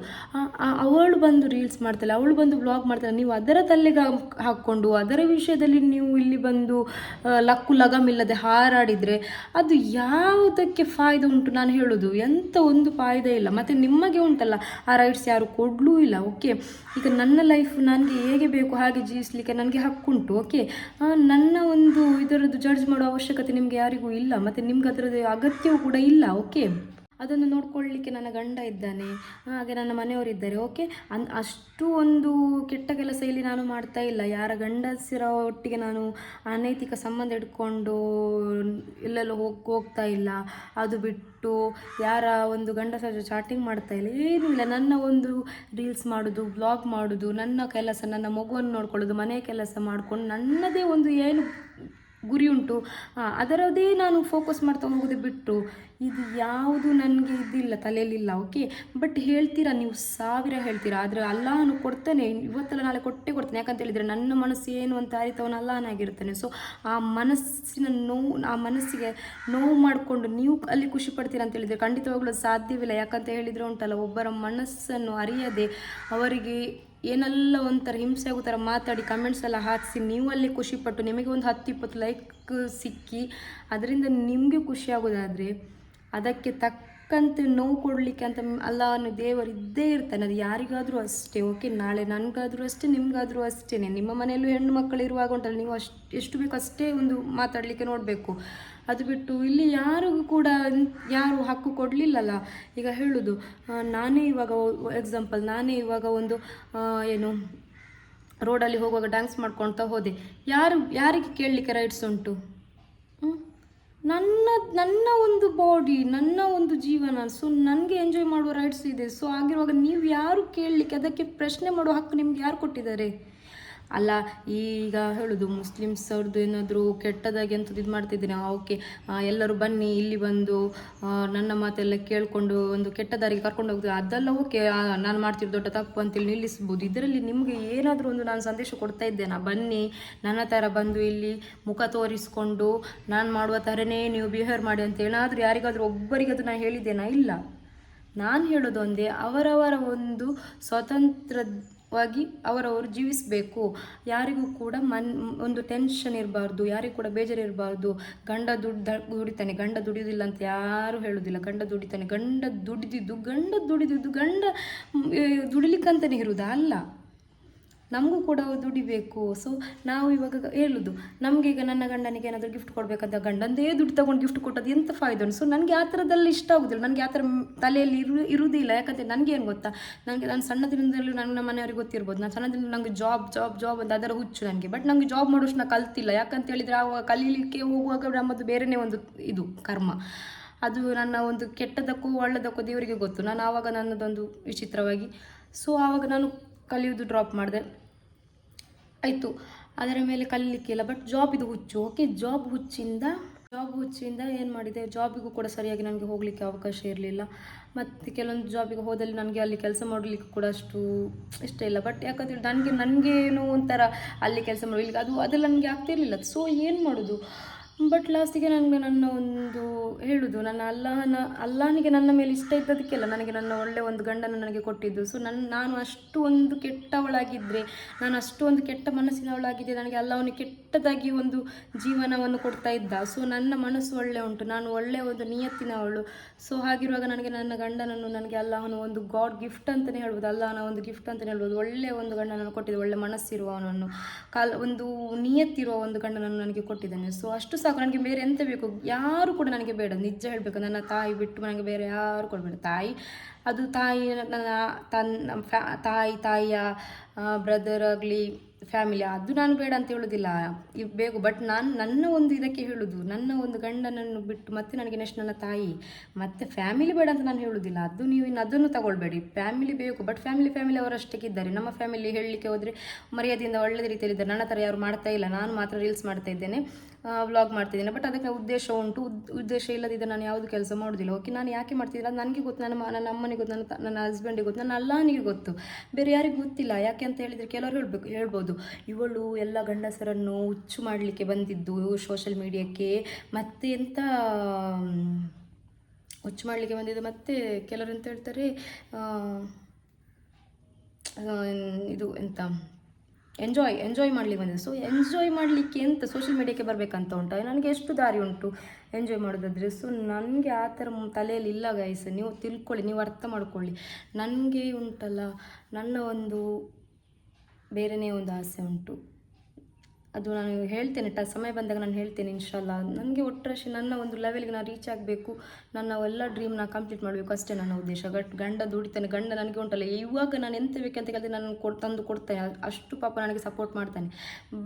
ಅವಳು ಬಂದು ರೀಲ್ಸ್ ಮಾಡ್ತಾಳೆ, ಅವಳು ಬಂದು ಬ್ಲಾಗ್ ಮಾಡ್ತಾಳೆ, ನೀವು ಅದರ ತಲೆಗೆ ಹಾಕ್ಕೊಂಡು, ಅದರ ವಿಷಯದಲ್ಲಿ ನೀವು ಇಲ್ಲಿ ಬಂದು ಲಕ್ಕು ಲಗಮಿಲ್ಲದೆ ಹಾರಾಡಿದರೆ ಅದು ಯಾವುದಕ್ಕೆ ಫಾಯ್ದೆ ಉಂಟು ನಾನು ಹೇಳೋದು? ಎಂಥ ಒಂದು ಫಾಯ್ದೆ ಇಲ್ಲ. ಮತ್ತು ನಿಮಗೆ ಉಂಟಲ್ಲ, ಆ ರೈಟ್ಸ್ ಯಾರು ಕೊಡಲೂ ಇಲ್ಲ ಓಕೆ ಈಗ ನನ್ನ ಲೈಫ್ ನನಗೆ ಹೇಗೆ ಬೇಕು, ಹಾಗೆ ಜೀವಿಸಲಿಕ್ಕೆ ನನಗೆ ಹಕ್ಕುಂಟು ಓಕೆ ನನ್ನ ಒಂದು ಇದರದ್ದು ಜಡ್ಜ್ ಮಾಡೋ ಅವಶ್ಯಕತೆ ನಿಮಗೆ ಯಾರಿಗೂ ಇಲ್ಲ, ಮತ್ತು ನಿಮ್ಗೆ ಅದರದ್ದು ಅಗತ್ಯವೂ ಕೂಡ ಇಲ್ಲ ಓಕೆ ಅದನ್ನು ನೋಡ್ಕೊಳ್ಳಿಕ್ಕೆ ನನ್ನ ಗಂಡ ಇದ್ದಾನೆ, ಹಾಗೆ ನನ್ನ ಮನೆಯವರಿದ್ದಾರೆ ಓಕೆ ಅನ್, ಅಷ್ಟು ಒಂದು ಕೆಟ್ಟ ಕೆಲಸ ಇಲ್ಲಿ ನಾನು ಮಾಡ್ತಾ ಇಲ್ಲ. ಯಾರ ಗಂಡಸಿರ ಒಟ್ಟಿಗೆ ನಾನು ಅನೈತಿಕ ಸಂಬಂಧ ಇಟ್ಕೊಂಡು ಎಲ್ಲೆಲ್ಲೋ ಹೋಗ್, ಹೋಗ್ತಾ ಇಲ್ಲ. ಅದು ಬಿಟ್ಟು ಯಾರ ಒಂದು ಗಂಡಸರ ಚಾಟಿಂಗ್ ಮಾಡ್ತಾ ಇಲ್ಲ. ಏನೂ ಇಲ್ಲ. ನನ್ನ ಒಂದು ರೀಲ್ಸ್ ಮಾಡೋದು ಬ್ಲಾಗ್ ಮಾಡೋದು, ನನ್ನ ಕೆಲಸ, ನನ್ನ ಮಗುವನ್ನು ನೋಡ್ಕೊಳ್ಳೋದು, ಮನೆ ಕೆಲಸ ಮಾಡಿಕೊಂಡು ನನ್ನದೇ ಒಂದು ಏನು ಗುರಿ ಉಂಟು ಅದರದೇ ನಾನು ಫೋಕಸ್ ಮಾಡ್ತಾ ಹೋಗೋದು ಬಿಟ್ಟು ಇದು ಯಾವುದು ನನಗೆ ಇದಿಲ್ಲ, ತಲೆಯಲ್ಲಿಲ್ಲ ಓಕೆ ಬಟ್ ಹೇಳ್ತೀರಾ, ನೀವು ಸಾವಿರ ಹೇಳ್ತೀರಾ, ಆದರೆ ಅಲ್ಲಾನು ಕೊಡ್ತಾನೆ, ಇವತ್ತಲ್ಲ ನಾಳೆ ಕೊಟ್ಟೆ ಕೊಡ್ತೇನೆ. ಯಾಕಂತ ಹೇಳಿದರೆ ನನ್ನ ಮನಸ್ಸು ಏನು ಅಂತ ಅರಿತವನು ಅಲ್ಲಾಹನಾಗಿರ್ತಾನೆ ಸೊ ಆ ಮನಸ್ಸಿನ ನೋವು, ಆ ಮನಸ್ಸಿಗೆ ನೋವು ಮಾಡಿಕೊಂಡು ನೀವು ಅಲ್ಲಿ ಖುಷಿ ಪಡ್ತೀರಾ ಅಂತ ಹೇಳಿದರೆ ಖಂಡಿತವಾಗ್ಲೂ ಸಾಧ್ಯವಿಲ್ಲ. ಯಾಕಂತ ಹೇಳಿದರೆ ಉಂಟಲ್ಲ, ಒಬ್ಬರ ಮನಸ್ಸನ್ನು ಅರಿಯದೆ ಅವರಿಗೆ ಏನೆಲ್ಲ ಒಂಥರ ಹಿಂಸೆ ಆಗೋ ಥರ ಮಾತಾಡಿ ಕಮೆಂಟ್ಸ್ ಎಲ್ಲ ಹಾಕಿಸಿ, ನೀವು ಅಲ್ಲಿ ಖುಷಿಪಟ್ಟು ನಿಮಗೆ ಒಂದು ಹತ್ತು, ಇಪ್ಪತ್ತು ಲೈಕ್ ಸಿಕ್ಕಿ, ಅದರಿಂದ ನಿಮಗೆ ಖುಷಿ ಆಗೋದಾದರೆ ಅದಕ್ಕೆ ತಕ್ಕಂತೆ ನೋವು ಕೊಡಲಿಕ್ಕೆ ಅಂತ ಅಲ್ಲ ಅನ್ನೋ ದೇವರು ಇದ್ದೇ ಇರ್ತಾನೆ. ಅದು ಯಾರಿಗಾದರೂ ಅಷ್ಟೇ. ಓಕೆ, ನಾಳೆ ನನಗಾದರೂ ಅಷ್ಟೇ, ನಿಮಗಾದರೂ ಅಷ್ಟೇ. ನಿಮ್ಮ ಮನೆಯಲ್ಲೂ ಹೆಣ್ಣು ಮಕ್ಕಳು ಇರುವಾಗ ಉಂಟಲ್ಲ, ನೀವು ಅಷ್ಟು, ಎಷ್ಟು ಬೇಕು ಅಷ್ಟೇ ಒಂದು ಮಾತಾಡಲಿಕ್ಕೆ ನೋಡಬೇಕು. ಅದು ಬಿಟ್ಟು ಇಲ್ಲಿ ಯಾರಿಗೂ ಕೂಡ ಯಾರು ಹಕ್ಕು ಕೊಡಲಿಲ್ಲಲ್ಲ. ಈಗ ಹೇಳೋದು ನಾನೇ ಇವಾಗ ಎಕ್ಸಾಂಪಲ್ ನಾನೇ ಇವಾಗ ಒಂದು ಏನು ರೋಡಲ್ಲಿ ಹೋಗುವಾಗ ಡ್ಯಾನ್ಸ್ ಮಾಡ್ಕೊಳ್ತಾ ಹೋದೆ. ಯಾರು, ಯಾರಿಗೆ ಕೇಳಲಿಕ್ಕೆ ರೈಟ್ಸ್ ಉಂಟು? ಹ್ಮ್? ನನ್ನ ನನ್ನ ಒಂದು ಬಾಡಿ ನನ್ನ ಒಂದು ಜೀವನ ಸೊ ನನಗೆ ಎಂಜಾಯ್ ಮಾಡುವ ರೈಟ್ಸ್ ಇದೆ. ಸೊ ಆಗಿರುವಾಗ ನೀವು ಯಾರು ಕೇಳಲಿಕ್ಕೆ, ಅದಕ್ಕೆ ಪ್ರಶ್ನೆ ಮಾಡುವ ಹಕ್ಕು ನಿಮ್ಗೆ ಯಾರು ಕೊಟ್ಟಿದ್ದಾರೆ? ಅಲ್ಲ, ಈಗ ಹೇಳೋದು, ಮುಸ್ಲಿಮ್ಸ್ ಅವ್ರದ್ದು ಏನಾದರೂ ಕೆಟ್ಟದಾಗಿ ಅಂತ ಇದು ಮಾಡ್ತಿದ್ದೀನಿ ಓಕೆ ಎಲ್ಲರೂ ಬನ್ನಿ, ಇಲ್ಲಿ ಬಂದು ನನ್ನ ಮಾತೆಲ್ಲ ಕೇಳಿಕೊಂಡು ಒಂದು ಕೆಟ್ಟ ದಾರಿಗೆ ಕರ್ಕೊಂಡು ಹೋಗ್ತೀವಿ. ಅದೆಲ್ಲ ಓಕೆ ನಾನು ಮಾಡ್ತಿರೋ ದೊಡ್ಡ ತಪ್ಪು ಅಂತೇಳಿ ನಿಲ್ಲಿಸ್ಬೋದು. ಇದರಲ್ಲಿ ನಿಮಗೆ ಏನಾದರೂ ಒಂದು ನಾನು ಸಂದೇಶ ಕೊಡ್ತಾ ಇದ್ದೇನೆ? ಬನ್ನಿ, ನನ್ನ ಥರ ಬಂದು ಇಲ್ಲಿ ಮುಖ ತೋರಿಸ್ಕೊಂಡು ನಾನು ಮಾಡುವ ಥರನೇ ನೀವು ಬಿಹೇವ್ ಮಾಡಿ ಅಂತ ಏನಾದರೂ ಯಾರಿಗಾದರೂ ಒಬ್ಬರಿಗಾದ್ರೂ ನಾನು ಹೇಳಿದ್ದೇನಾ? ಇಲ್ಲ. ನಾನು ಹೇಳೋದು ಒಂದೇ, ಅವರವರ ಒಂದು ಸ್ವತಂತ್ರವಾಗಿ ಅವರವರು ಜೀವಿಸಬೇಕು. ಯಾರಿಗೂ ಕೂಡ ಮನ್, ಒಂದು ಟೆನ್ಷನ್ ಇರಬಾರ್ದು, ಯಾರಿಗೂ ಕೂಡ ಬೇಜಾರು ಇರಬಾರ್ದು. ಗಂಡ ದುಡ್ಡು ದುಡಿತಾನೆ, ಗಂಡ ದುಡಿಯೋದಿಲ್ಲ ಅಂತ ಯಾರು ಹೇಳೋದಿಲ್ಲ. ಗಂಡ ದುಡಿತಾನೆ, ಗಂಡ ದುಡಿದಿದ್ದು ಗಂಡ ದುಡಿದಿದ್ದು, ಗಂಡ ದುಡಿಲಿಕ್ಕಂತಲೇ ಇರುವುದಾ ಅಲ್ಲ. ನಮಗೂ ಕೂಡ ದುಡಿಬೇಕು. ಸೊ ನಾವು ಇವಾಗ ಹೇಳುದು, ನಮಗೆ ಈಗ ನನ್ನ ಗಂಡನಿಗೆ ಏನಾದರೂ ಗಿಫ್ಟ್ ಕೊಡಬೇಕಂತ ಗಂಡಂದೇ ದುಡ್ಡು ತಗೊಂಡು ಗಿಫ್ಟ್ ಕೊಟ್ಟದ್ದು ಎಂತ ಫಾಯ್ದೆ ಸೊ ನನಗೆ ಆ ಥರದಲ್ಲಿ ಇಷ್ಟ ಆಗೋದಿಲ್ಲ. ನನಗೆ ಆ ಥರ ತಲೆಯಲ್ಲಿ ಇರು ಇರುವುದಿಲ್ಲ ಯಾಕಂದರೆ ಏನು ಗೊತ್ತಾ? ನನಗೆ ನಾನು ಸಣ್ಣದ್ರಿಂದಲೂ ನನ್ನ ನಮ್ಮ ಮನೆಯವ್ರಿಗೆ ಗೊತ್ತಿರ್ಬೋದು. ನಾನು ಸಣ್ಣದಿಂದ ನನಗೆ ಜಾಬ್ ಜಾಬ್ ಜಾಬ್ ಅಂತ ಅದರ ಹುಚ್ಚು ನನಗೆ. ಬಟ್ ನನಗೆ ಜಾಬ್ ಮಾಡೋಷ್ಟು ನಾನು ಕಲ್ತಿಲ್ಲ. ಯಾಕಂತ ಹೇಳಿದರೆ ಆವಾಗ ಕಲೀಲಿಕ್ಕೆ ಹೋಗುವಾಗ ನಮ್ಮದು ಬೇರೆಯೇ ಒಂದು ಇದು, ಕರ್ಮ. ಅದು ನನ್ನ ಒಂದು ಕೆಟ್ಟದಕ್ಕೂ ಒಳ್ಳೆದಕ್ಕೂ ದೇವರಿಗೆ ಗೊತ್ತು. ನಾನು ಆವಾಗ ನನ್ನದೊಂದು ವಿಚಿತ್ರವಾಗಿ ಸೊ ಆವಾಗ ನಾನು ಕಲಿಯೋದು ಡ್ರಾಪ್ ಮಾಡಿದೆ. ಆಯಿತು, ಅದರ ಮೇಲೆ ಕಲಿಲಿಕ್ಕಿಲ್ಲ ಬಟ್ ಜಾಬ್ ಇದು ಹುಚ್ಚು. ಓಕೆ ಜಾಬ್ ಹುಚ್ಚಿಂದ ಜಾಬ್ ಹುಚ್ಚಿಂದ ಏನು ಮಾಡಿದೆ? ಜಾಬಿಗೂ ಕೂಡ ಸರಿಯಾಗಿ ನನಗೆ ಹೋಗಲಿಕ್ಕೆ ಅವಕಾಶ ಇರಲಿಲ್ಲ. ಮತ್ತು ಕೆಲವೊಂದು ಜಾಬಿಗೆ ಹೋದಲ್ಲಿ ನನಗೆ ಅಲ್ಲಿ ಕೆಲಸ ಮಾಡಲಿಕ್ಕೆ ಕೂಡ ಅಷ್ಟು ಇಷ್ಟ ಇಲ್ಲ. ಬಟ್ ಯಾಕಂದರೆ ನನಗೆ, ನನಗೇನು ಒಂಥರ ಅಲ್ಲಿ ಕೆಲಸ ಮಾಡಲಿಕ್ಕೆ ಅದು ಅದೆಲ್ಲ ನನಗೆ ಆಗ್ತಿರಲಿಲ್ಲ. ಸೊ ಏನು ಮಾಡೋದು? ಬಟ್ ಲಾಸ್ಟಿಗೆ ನನಗೆ ನನ್ನ ಒಂದು ಹೇಳುದು, ನನ್ನ ಅಲ್ಲಾಹನ, ಅಲ್ಲಾಹನಿಗೆ ನನ್ನ ಮೇಲೆ ಇಷ್ಟ ಇದ್ದದಕ್ಕೆಲ್ಲ ನನಗೆ ನನ್ನ ಒಳ್ಳೆ ಒಂದು ಗಂಡನ ನನಗೆ ಕೊಟ್ಟಿದ್ದು. ಸೊ ನನ್ನ ನಾನು ಅಷ್ಟು ಒಂದು ಕೆಟ್ಟವಳಾಗಿದ್ದರೆ ನಾನು ಅಷ್ಟು ಒಂದು ಕೆಟ್ಟ ಮನಸ್ಸಿನವಳಾಗಿದ್ದೆ ನನಗೆ ಅಲ್ಲವನು ಕೆಟ್ಟದಾಗಿ ಒಂದು ಜೀವನವನ್ನು ಕೊಡ್ತಾ ಇದ್ದ. ಸೊ ನನ್ನ ಮನಸ್ಸು ಒಳ್ಳೆ ಉಂಟು, ನಾನು ಒಳ್ಳೆ ಒಂದು ನಿಯತ್ತಿನವಳು. ಸೊ ಹಾಗಿರುವಾಗ ನನಗೆ ನನ್ನ ಗಂಡನನ್ನು ನನಗೆ ಅಲ್ಲಾಹನು ಒಂದು ಗಾಡ್ ಗಿಫ್ಟ್ ಅಂತಲೇ ಹೇಳ್ಬೋದು, ಅಲ್ಲಾಹನ ಒಂದು ಗಿಫ್ಟ್ ಅಂತಲೇ ಹೇಳ್ಬೋದು. ಒಳ್ಳೆ ಒಂದು ಗಂಡನನ್ನು ಕೊಟ್ಟಿದ್ದೆ, ಒಳ್ಳೆ ಮನಸ್ಸಿರುವವನನ್ನು. ಕಾಲ, ಒಂದು ನಿಯತ್ತಿರುವ ಒಂದು ಗಂಡನನ್ನು ನನಗೆ ಕೊಟ್ಟಿದ್ದಾನೆ. ಸೊ ಅಷ್ಟು ಸಾಕು, ನನಗೆ ಬೇರೆ ಎಂತ ಬೇಕು? ಯಾರು ಕೂಡ ನನಗೆ ಬೇಡ. ನಿಜ ಹೇಳಬೇಕು, ನನ್ನ ತಾಯಿ ಬಿಟ್ಟು ನನಗೆ ಬೇರೆ ಯಾರು ಕೊಡಬೇಡ ತಾಯಿ, ಅದು ತಾಯಿ, ನನ್ನ ತನ್ನ ಫ್ಯಾ, ತಾಯಿ, ತಾಯಿಯ ಬ್ರದರ್ ಆಗಲಿ ಫ್ಯಾಮಿಲಿ ಅದು ನಾನು ಬೇಡ ಅಂತ ಹೇಳೋದಿಲ್ಲ. ಬೇಕು ಬಟ್ ನಾನು ನನ್ನ ಒಂದು ಇದಕ್ಕೆ ಹೇಳೋದು. ನನ್ನ ಒಂದು ಗಂಡನನ್ನು ಬಿಟ್ಟು ಮತ್ತೆ ನನಗೆ ನೆಕ್ಸ್ಟ್ ನನ್ನ ತಾಯಿ. ಮತ್ತೆ ಫ್ಯಾಮಿಲಿ ಬೇಡ ಅಂತ ನಾನು ಹೇಳೋದಿಲ್ಲ. ಅದು ನೀವು ಇನ್ನು ಅದನ್ನು ತಗೊಳ್ಬೇಡಿ. ಫ್ಯಾಮಿಲಿ ಬೇಕು ಬಟ್ ಫ್ಯಾಮಿಲಿ ಫ್ಯಾಮಿಲಿ ಅವರಷ್ಟಕ್ಕೆ ಇದ್ದಾರೆ. ನಮ್ಮ ಫ್ಯಾಮಿಲಿ ಹೇಳಲಿಕ್ಕೆ ಹೋದರೆ ಮರ್ಯಾದೆಯಿಂದ ಒಳ್ಳೆಯ ರೀತಿಯಲ್ಲಿ ಇದ್ದಾರೆ ನನ್ನ ಥರ ಯಾರು ಮಾಡ್ತಾ ಇಲ್ಲ. ನಾನು ಮಾತ್ರ ರೀಲ್ಸ್ ಮಾಡ್ತಾ ಇದ್ದೇನೆ. ವ್ಲಾಗ್ ಮಾಡ್ತಿದ್ದೀನಿ. ಬಟ್ ಅದಕ್ಕೆ ಉದ್ದೇಶ ಉಂಟು. ಉದ್ದೇಶ ಇಲ್ಲದಿದ್ದರೆ ನಾನು ಯಾವುದು ಕೆಲಸ ಮಾಡೋದಿಲ್ಲ. ಓಕೆ ನಾನು ಯಾಕೆ ಮಾಡ್ತಿದ್ದಿಲ್ಲ ಅದು ನನಗೆ ಗೊತ್ತು. ನನ್ನ ನನ್ನ ಅಮ್ಮನಿಗೆ ಗೊತ್ತು. ನನ್ನ ನನ್ನ ಹಸ್ಬೆಂಡಿಗೆ ಗೊತ್ತು. ನನ್ನ ಅಲ್ಲಾನಿಗೆ ಗೊತ್ತು. ಬೇರೆ ಯಾರಿಗೂ ಗೊತ್ತಿಲ್ಲ. ಯಾಕೆ ಅಂತ ಹೇಳಿದರೆ ಕೆಲವರು ಹೇಳಬೇಕು, ಹೇಳ್ಬೋದು. ಇವಳು ಎಲ್ಲ ಗಂಡಸರನ್ನು ಹುಚ್ಚು ಮಾಡಲಿಕ್ಕೆ ಬಂದಿದ್ದು ಸೋಷಲ್ ಮೀಡಿಯಾಕ್ಕೆ ಮತ್ತೆ ಎಂಥ ಹುಚ್ಚು ಮಾಡಲಿಕ್ಕೆ ಬಂದಿದ್ದು ಮತ್ತೆ ಕೆಲವರು ಅಂತ ಹೇಳ್ತಾರೆ? ಇದು ಎಂತ? ಎಂಜಾಯ್ ಎಂಜಾಯ್ ಮಾಡಲಿಕ್ಕೆ ಬಂದಿದೆ ಸೊ ಎಂಜಾಯ್ ಮಾಡಲಿಕ್ಕೆ ಎಂತ ಸೋಷಿಯಲ್ ಮೀಡಿಯಾಕ್ಕೆ ಬರಬೇಕಂತ ಉಂಟು? ನನಗೆ ಎಷ್ಟು ದಾರಿ ಉಂಟು ಎಂಜಾಯ್ ಮಾಡೋದಾದರೆ? ಸೊ ನನಗೆ ಆ ಥರ ತಲೆಯಲ್ಲಿ ಇಲ್ಲ ಗೈಸ್ ನೀವು ತಿಳ್ಕೊಳ್ಳಿ, ನೀವು ಅರ್ಥ ಮಾಡ್ಕೊಳ್ಳಿ. ನನಗೆ ಉಂಟಲ್ಲ, ನನ್ನ ಒಂದು ಬೇರೆಯೇ ಒಂದು ಆಸೆ ಉಂಟು. ಅದು ನಾನು ಹೇಳ್ತೇನೆ, ಟ, ಸಮಯ ಬಂದಾಗ ನಾನು ಹೇಳ್ತೇನೆ ಇನ್ಶಾಲ್ಲ ನನಗೆ ಒಟ್ಟರಷ್ಟು ನನ್ನ ಒಂದು ಲೆವೆಲ್ಗೆ ನಾನು ರೀಚ್ ಆಗಬೇಕು, ನನ್ನ ಎಲ್ಲ ಡ್ರೀಮ್ನ ಕಂಪ್ಲೀಟ್ ಮಾಡಬೇಕು ಅಷ್ಟೇ ನನ್ನ ಉದ್ದೇಶ. ಗಟ್ ಗಂಡ ದುಡಿತಾನೆ, ಗಂಡ ನನಗೆ ಉಂಟಲ್ಲ, ಇವಾಗ ನಾನು ಎಂತ ಬೇಕಂತ ಕೇಳಿದ್ರೆ ನಾನು ಕೊಡ್, ತಂದು ಕೊಡ್ತೇನೆ. ಅಷ್ಟು ಪಾಪ ನನಗೆ ಸಪೋರ್ಟ್ ಮಾಡ್ತಾನೆ.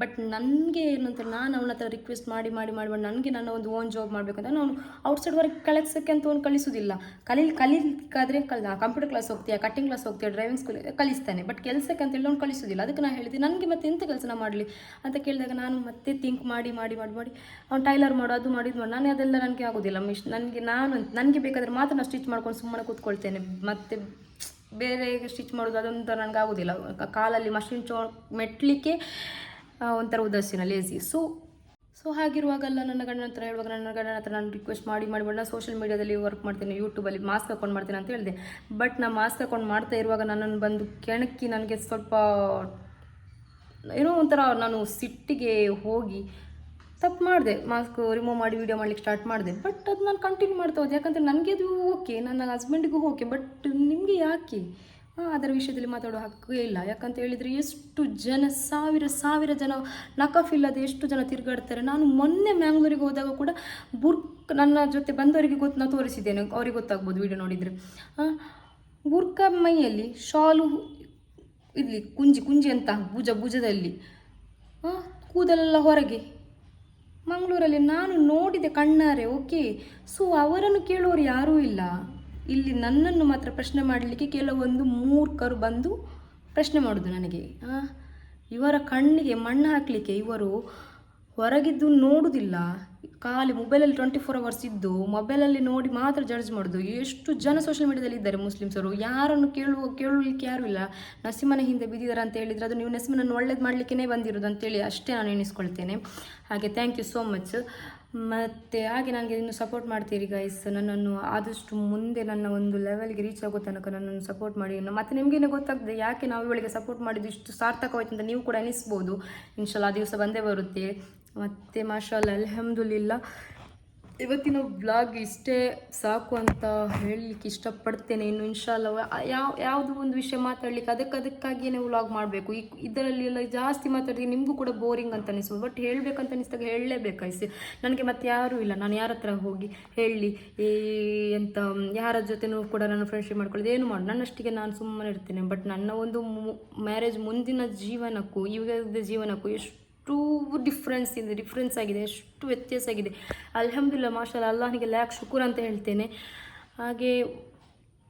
ಬಟ್ ನನಗೆ ಏನಂತ ನಾನು ಅವನ ಹತ್ರ ರಿಕ್ವೆಸ್ಟ್ ಮಾಡಿ ಮಾಡಿ ಮಾಡಿ ಮಾಡಿ ನನಗೆ ನನ್ನ ಒಂದು ಓನ್ ಜಾಬ್ ಮಾಡಬೇಕು ಅಂತ ನಾನು ಔಟ್ಸೈಡ್ ವರ್ಕ್ ಕಲಿಸೋಕ್ಕೆ ಅಂತ ಒಂದು ಕಳಿಸೋದಿಲ್ಲ ಕಲೀಲಿ ಕಲೀಲಿಕ್ಕಾದ್ರೆ ಕಲ್ ಕಂಪ್ಯೂಟರ್ ಕ್ಲಾಸ್ ಹೋಗ್ತೀಯಾ ಕಟ್ಟಿಂಗ್ ಕ್ಲಾಸ್ ಹೋಗ್ತೀಯಾ ಡ್ರೈವಿಂಗ್ ಸ್ಕೂಲ್ ಕಲಿಸ್ತಾನೆ. ಬಟ್ ಕೆಲಸಕ್ಕೆ ಅಂತ ಹೇಳಿ ಅವ್ನು ಕಳಿಸೋದಿಲ್ಲ ಅದಕ್ಕೆ ನಾನು ಹೇಳಿದೆ, ನನಗೆ ಮತ್ತೆ ಎಂತ ಕೆಲಸ ಮಾಡಲಿ ಅಂತ ಕೇಳಿದಾಗ ನಾನು ಮತ್ತೆ ಥಿಂಕ್ ಮಾಡಿ ಮಾಡಿ ಮಾಡಿ ಮಾಡಿ, ಅವ್ನು ಟೈಲರ್ ಮಾಡು, ಅದು ಮಾಡಿದ್ದು ಮಾಡಿ, ನಾನು ಅದೆಲ್ಲ ನನಗೆ ಆಗೋದಿಲ್ಲ ಮಿಶ್, ನನಗೆ ನಾನು ನನಗೆ ಬೇಕಾದರೆ ಮಾತ್ರ ನಾನು ಸ್ಟಿಚ್ ಮಾಡ್ಕೊಂಡು ಸುಮ್ಮನೆ ಕೂತ್ಕೊಳ್ತೇನೆ. ಮತ್ತೆ ಬೇರೆ ಸ್ಟಿಚ್ ಮಾಡೋದು ಅದೊಂದು ನನಗೆ ಆಗೋದಿಲ್ಲ. ಕಾಲಲ್ಲಿ ಮಷಿನ್ ಚೋ, ಮೆಟ್ಲಿಕ್ಕೆ ಒಂಥರ ಉದಾಸೀನ ಲೇಸಿ ಸೊ ಸೊ ಹಾಗಿರುವಾಗೆಲ್ಲ ನನ್ನ ಗಂಡನ ಹತ್ರ ಹೇಳುವಾಗ ನನ್ನ ಗಂಡನ ಹತ್ರ ನಾನು ರಿಕ್ವೆಸ್ಟ್ ಮಾಡಿ ಮಾಡಿ ಮಾಡಿ ನಾನು ಸೋಷಿಯಲ್ ಮೀಡಿಯಾದಲ್ಲಿ ವರ್ಕ್ ಮಾಡ್ತೀನಿ ಯೂಟ್ಯೂಬಲ್ಲಿ ಮಾಸ್ಕ್ ಹಾಕೊಂಡು ಮಾಡ್ತೀನಿ ಅಂತ ಹೇಳಿದೆ. ಬಟ್ ನಾನು ಮಾಸ್ಕ್ ಹಾಕೊಂಡು ಮಾಡ್ತಾ ಇರುವಾಗ ನನ್ನನ್ನು ಬಂದು ಕೆಣಕಿ ನನಗೆ ಸ್ವಲ್ಪ ಏನೋ ಒಂಥರ ನಾನು ಸಿಟ್ಟಿಗೆ ಹೋಗಿ ತಪ್ಪು ಮಾಡಿದೆ. ಮಾಸ್ಕ್ ರಿಮೂವ್ ಮಾಡಿ ವೀಡಿಯೋ ಮಾಡ್ಲಿಕ್ಕೆ ಸ್ಟಾರ್ಟ್ ಮಾಡಿದೆ. ಬಟ್ ಅದು ನಾನು ಕಂಟಿನ್ಯೂ ಮಾಡ್ತಾ ಹೋದೆ. ಯಾಕಂದರೆ ನನಗೆ ಅದು ಓಕೆ ನನ್ನ ಹಸ್ಬೆಂಡಿಗೂ ಓಕೆ ಬಟ್ ನಿಮಗೆ ಯಾಕೆ? ಅದರ ವಿಷಯದಲ್ಲಿ ಮಾತಾಡೋ ಹಕ್ಕು ಇಲ್ಲ. ಯಾಕಂತ ಹೇಳಿದರೆ ಎಷ್ಟು ಜನ, ಸಾವಿರ ಸಾವಿರ ಜನ ನಕಫ್ ಇಲ್ಲದೆ ಎಷ್ಟು ಜನ ತಿರುಗಾಡ್ತಾರೆ. ನಾನು ಮೊನ್ನೆ ಮ್ಯಾಂಗ್ಳೂರಿಗೆ ಹೋದಾಗ ಕೂಡ ಬುರ್ಕ್ ನನ್ನ ಜೊತೆ ಬಂದವರಿಗೆ ಗೊತ್ತು, ನಾನು ತೋರಿಸಿದ್ದೇನೆ. ಅವ್ರಿಗೆ ಗೊತ್ತಾಗ್ಬೋದು ವಿಡಿಯೋ ನೋಡಿದರೆ. ಬುರ್ಕ ಮೈಯಲ್ಲಿ ಶಾಲು ಇಲ್ಲಿ ಕುಂಜಿ ಕುಂಜಿ ಅಂತ, ಭುಜ, ಭುಜದಲ್ಲಿ. ಕೂದಲೆಲ್ಲ ಹೊರಗೆ. ಮಂಗಳೂರಲ್ಲಿ ನಾನು ನೋಡಿದೆ ಕಣ್ಣಾರೆ, ಓಕೆ. ಸೊ ಅವರನ್ನು ಕೇಳೋರು ಯಾರೂ ಇಲ್ಲ. ಇಲ್ಲಿ ನನ್ನನ್ನು ಮಾತ್ರ ಪ್ರಶ್ನೆ ಮಾಡಲಿಕ್ಕೆ ಕೆಲವೊಂದು ಮೂರ್ಖರು ಬಂದು ಪ್ರಶ್ನೆ ಮಾಡೋದು ನನಗೆ. ಇವರ ಕಣ್ಣಿಗೆ ಮಣ್ಣು ಹಾಕಲಿಕ್ಕೆ ಇವರು ಹೊರಗಿದ್ದು ನೋಡುವುದಿಲ್ಲ ಖಾಲಿ ಮೊಬೈಲಲ್ಲಿ ಟ್ವೆಂಟಿ ಫೋರ್ ಅವರ್ಸ್ ಇದ್ದು ಮೊಬೈಲಲ್ಲಿ ನೋಡಿ ಮಾತ್ರ ಜಡ್ಜ್ ಮಾಡೋದು. ಎಷ್ಟು ಜನ ಸೋಷಿಯಲ್ ಮೀಡಿಯಾದಲ್ಲಿ ಇದ್ದಾರೆ ಮುಸ್ಲಿಮ್ಸರು ಯಾರನ್ನು ಕೇಳುವ, ಕೇಳಲಿಕ್ಕೆ ಯಾರು ಇಲ್ಲ. ನಸೀಮನ ಹಿಂದೆ ಬಿದ್ದಿದ್ದಾರೆ ಅಂತ ಹೇಳಿದರೆ ಅದು ನೀವು ನಸಿಮನನ್ನು ಒಳ್ಳೇದು ಮಾಡಲಿಕ್ಕೇ ಬಂದಿರೋದು ಅಂತೇಳಿ ಅಷ್ಟೇ ನಾನು ಎಣಿಸ್ಕೊಳ್ತೇನೆ. ಹಾಗೆ ಥ್ಯಾಂಕ್ ಯು ಸೋ ಮಚ್ ಮತ್ತು ಹಾಗೆ ನನಗೆ ಇನ್ನು ಸಪೋರ್ಟ್ ಮಾಡ್ತೀರಿ ಗೈಸ್ ನನ್ನನ್ನು ಆದಷ್ಟು ಮುಂದೆ ನನ್ನ ಒಂದು ಲೆವೆಲ್ಗೆ ರೀಚ್ ಆಗೋ ತನಕ ನನ್ನನ್ನು ಸಪೋರ್ಟ್ ಮಾಡಿ ಇನ್ನು ಮತ್ತು ನಿಮಗೇನೆ ಗೊತ್ತಾಗ್ತದೆ ಯಾಕೆ ನಾವು ಇವಳಿಗೆ ಸಪೋರ್ಟ್ ಮಾಡಿದ್ದು ಇಷ್ಟು ಸಾರ್ಥಕವಾಯ್ತು ಅಂತ ನೀವು ಕೂಡ ಅನಿಸ್ಬೋದು ಇನ್ಶಾಲ್ಲ ಆ ದಿವಸ ಬಂದೇ ಬರುತ್ತೆ. ಮತ್ತು ಮಾಷಾಲ್ ಅಲ್ಹಮ್ದುಲಿಲ್ಲ. ಇವತ್ತಿನ ಬ್ಲಾಗ್ ಇಷ್ಟೇ ಸಾಕು ಅಂತ ಹೇಳಲಿಕ್ಕೆ ಇಷ್ಟಪಡ್ತೇನೆ. ಇನ್ನು ಇನ್ಶಾಲ್ಲ ಯಾವ ಯಾವುದು ಒಂದು ವಿಷಯ ಮಾತಾಡಲಿಕ್ಕೆ ಅದಕ್ಕೆ ಅದಕ್ಕಾಗಿಯೇ ವ್ಲಾಗ್ ಮಾಡಬೇಕು. ಈ ಇದರಲ್ಲಿ ಎಲ್ಲ ಜಾಸ್ತಿ ಮಾತಾಡಿದ್ರೆ ನಿಮಗೂ ಕೂಡ ಬೋರಿಂಗ್ ಅಂತ ಅನಿಸ್ಬೋದು. ಬಟ್ ಹೇಳಬೇಕಂತ ಅನಿಸಿದಾಗ ಹೇಳಲೇಬೇಕಾಯ್ತು ನನಗೆ ಮತ್ತೆ ಯಾರೂ ಇಲ್ಲ. ನಾನು ಯಾರ ಹತ್ರ ಹೋಗಿ ಹೇಳಿ, ಈ ಎಂತ ಯಾರ ಜೊತೆನೂ ಕೂಡ ನಾನು ಫ್ರೆಂಡ್ಶಿಪ್ ಮಾಡ್ಕೊಳ್ಳೋದು ಏನು ಮಾಡಿ ನನ್ನಷ್ಟಿಗೆ ನಾನು ಸುಮ್ಮನೆ ಇರ್ತೇನೆ. ಬಟ್ ನನ್ನ ಒಂದು ಮ್ಯಾರೇಜ್ ಮುಂದಿನ ಜೀವನಕ್ಕೂ ಇವಾಗ ಜೀವನಕ್ಕೂ ಎಷ್ಟು ಎಷ್ಟು ಡಿಫ್ರೆನ್ಸ್ ಇದೆ ಡಿಫ್ರೆನ್ಸ್ ಆಗಿದೆ, ಎಷ್ಟು ವ್ಯತ್ಯಾಸ ಆಗಿದೆ. ಅಲ್ಹಮ್ದುಲ್ಲ ಮಾಷಾಲ ಅಲ್ಲಾಹನಿಗೆ ಲ್ಯಾಕ್ ಶುಕುರ್ ಅಂತ ಹೇಳ್ತೇನೆ. ಹಾಗೆ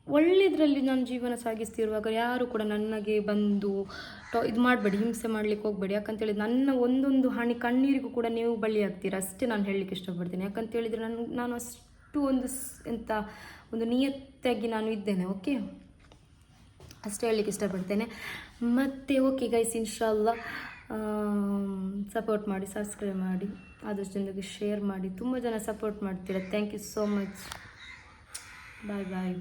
ಒಳ್ಳೆಯದರಲ್ಲಿ ನಾನು ಜೀವನ ಸಾಗಿಸ್ತಿರುವಾಗ ಯಾರು ಕೂಡ ನನಗೆ ಬಂದು ಟೊ, ಇದು ಮಾಡಬೇಡಿ, ಹಿಂಸೆ ಮಾಡಲಿಕ್ಕೆ ಹೋಗಬೇಡಿ. ಯಾಕಂತೇಳಿ ನನ್ನ ಒಂದೊಂದು ಹಾನಿ ಕಣ್ಣೀರಿಗೂ ಕೂಡ ನೀವು ಬಳಿ ಆಗ್ತೀರ ಅಷ್ಟೇ ನಾನು ಹೇಳಲಿಕ್ಕೆ ಇಷ್ಟಪಡ್ತೇನೆ. ಯಾಕಂತೇಳಿದರೆ ನನ್ನ ನಾನು ಅಷ್ಟು ಒಂದು ಎಂಥ ಒಂದು ನಿಯತ್ತಾಗಿ ನಾನು ಇದ್ದೇನೆ, ಓಕೆ? ಅಷ್ಟೇ ಹೇಳಲಿಕ್ಕೆ ಇಷ್ಟಪಡ್ತೇನೆ. ಮತ್ತು, ಓಕೆ ಗೈಸ್ ಇನ್ಶಾಲ್ಲ ಸಪೋರ್ಟ್ ಮಾಡಿ ಸಬ್ಸ್ಕ್ರೈಬ್ ಮಾಡಿ, ಆದಷ್ಟು ಜನರಿಗೆ ಶೇರ್ ಮಾಡಿ. ತುಂಬ ಜನ ಸಪೋರ್ಟ್ ಮಾಡ್ತೀರ. Thank you so much bye bye